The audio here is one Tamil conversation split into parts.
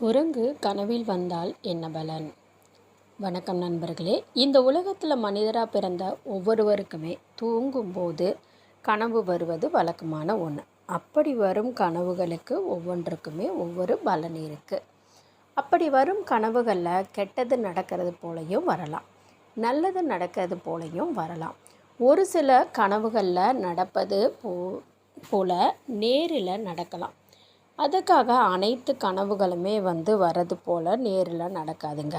குரங்கு கனவில் வந்தால் என்ன பலன்? வணக்கம் நண்பர்களே. இந்த உலகத்தில் மனிதராக பிறந்த ஒவ்வொருவருக்குமே தூங்கும்போது கனவு வருவது வழக்கமான ஒன்று அப்படி வரும் கனவுகளுக்கு ஒவ்வொன்றுக்குமே ஒவ்வொரு பலன் இருக்குது அப்படி வரும் கனவுகளில் கெட்டது நடக்கிறது போலையும் வரலாம். நல்லது நடக்கிறது போலையும் வரலாம். ஒரு சில கனவுகளில் நடப்பது போ போல நேரில் நடக்கலாம். அதுக்காக அனைத்து கனவுகளுமே வந்து வர்றது போல் நேரில் நடக்காதுங்க.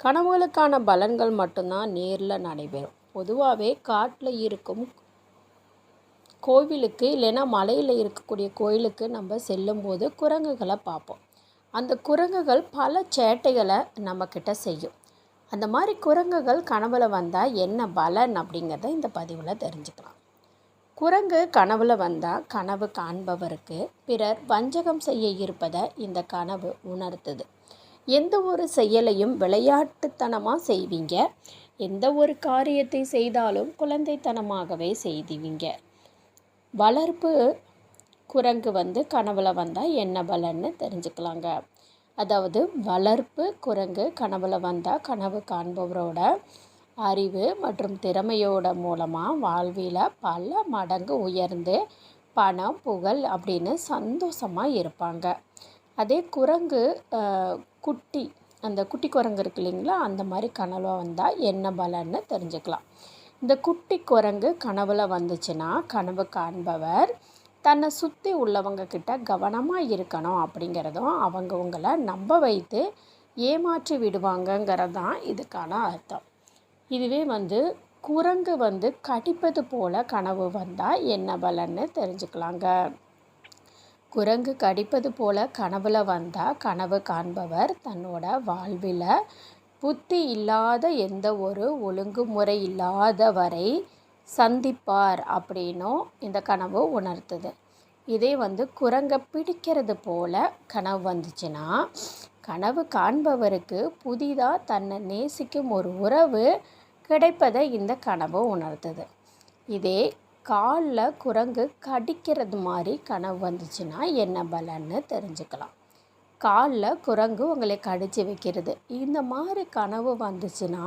கனவுகளுக்கான பலன்கள் மட்டும்தான் நேரில் நடைபெறும். பொதுவாகவே காட்டில் இருக்கும் கோவிலுக்கு இல்லைன்னா மலையில் இருக்கக்கூடிய கோயிலுக்கு நம்ம செல்லும்போது குரங்குகளை பார்ப்போம். அந்த குரங்குகள் பல சேட்டைகளை நம்மக்கிட்ட செய்யும். அந்த மாதிரி குரங்குகள் கனவில் வந்தால் என்ன பலன் அப்படிங்கிறத இந்த பதிவில் தெரிஞ்சுக்கலாம். குரங்கு கனவுல வந்தால் கனவு காண்பவருக்கு பிறர் வஞ்சகம் செய்ய இருப்பதை இந்த கனவு உணர்த்துது. எந்த ஒரு செயலையும் விளையாட்டுத்தனமாக செய்வீங்க. எந்த ஒரு காரியத்தை செய்தாலும் குழந்தைத்தனமாகவே செய்துவீங்க வளர்ப்பு குரங்கு வந்து கனவுல வந்தால் என்ன பலன்னு தெரிஞ்சுக்கலாங்க. அதாவது வளர்ப்பு குரங்கு கனவுல வந்தால் கனவு காண்பவரோட அறிவு மற்றும் திறமையோட மூலமாக வாழ்வில் பல மடங்கு உயர்ந்து பணம் புகழ் அப்படின்னு சந்தோஷமாக இருப்பாங்க. அதே குரங்கு குட்டி அந்த குட்டி குரங்கு இருக்கு இல்லைங்களா? அந்த மாதிரி கனவு வந்தால் என்ன பலன்னு தெரிஞ்சுக்கலாம். இந்த குட்டி குரங்கு கனவில் வந்துச்சுன்னா கனவு காண்பவர் தன்னை சுற்றி உள்ளவங்க கிட்ட கவனமாக இருக்கணும் அப்படிங்கிறதும் அவங்கவுங்களை நம்ப வைத்து ஏமாற்றி விடுவாங்கங்கிறது தான் இதுக்கான அர்த்தம். இதுவே வந்து குரங்கு வந்து கடிப்பது போல் கனவு வந்தால் என்ன பலன்னு தெரிஞ்சுக்கலாங்க. குரங்கு கடிப்பது போல் கனவில் வந்தால் கனவு காண்பவர் தன்னோட வாழ்வில் புத்தி இல்லாத எந்த ஒரு ஒழுங்குமுறை இல்லாதவரை சந்திப்பார் அப்படின்னும் இந்த கனவு உணர்த்துது. இதே வந்து குரங்கை பிடிக்கிறது போல் கனவு வந்துச்சுன்னா கனவு காண்பவருக்கு புதிதாக தன்னை நேசிக்கும் ஒரு உறவு கிடைப்பதை இந்த கனவு உணர்த்துது இதே காலில் குரங்கு கடிக்கிறது மாதிரி கனவு வந்துச்சுன்னா என்ன பலன்னு தெரிஞ்சுக்கலாம். காலில் குரங்கு உங்களை கடிச்சு வைக்கிறது. இந்த மாதிரி கனவு வந்துச்சுன்னா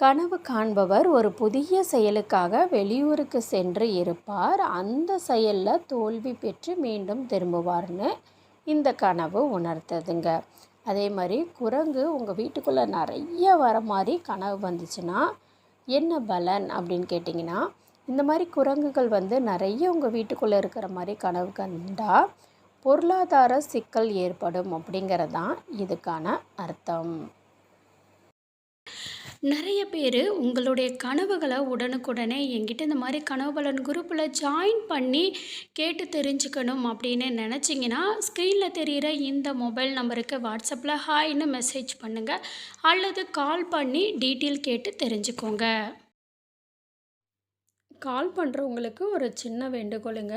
கனவு காண்பவர் ஒரு புதிய செயலுக்காக வெளியூருக்கு சென்று இருப்பார். அந்த செயலில் தோல்வி பெற்று மீண்டும் திரும்புவார்னு இந்த கனவு உணர்த்துதுங்க. அதே மாதிரி குரங்கு உங்கள் வீட்டுக்குள்ளே நிறைய வர மாதிரி கனவு வந்துச்சுன்னா என்ன பலன் அப்படின்னு கேட்டிங்கன்னா இந்த மாதிரி குரங்குகள் வந்து நிறைய உங்கள் வீட்டுக்குள்ளே இருக்கிற மாதிரி கனவு கண்டால் பொருளாதார சிக்கல் ஏற்படும் அப்படிங்கிறது தான் இதுக்கான அர்த்தம். நிறைய பேர் உங்களுடைய கனவுகளை உடனுக்குடனே என்கிட்ட இந்த மாதிரி கனவு பலன் குரூப்பில் ஜாயின் பண்ணி கேட்டு தெரிஞ்சுக்கணும் அப்படின்னு நினச்சிங்கன்னா ஸ்க்ரீனில் தெரிகிற இந்த மொபைல் நம்பருக்கு வாட்ஸ்அப்பில் ஹாய்னு மெசேஜ் பண்ணுங்கள் அல்லது கால் பண்ணி டீட்டெயில் கேட்டு தெரிஞ்சுக்கோங்க. கால் பண்ணுறவங்களுக்கு ஒரு சின்ன வேண்டுகோளுங்க.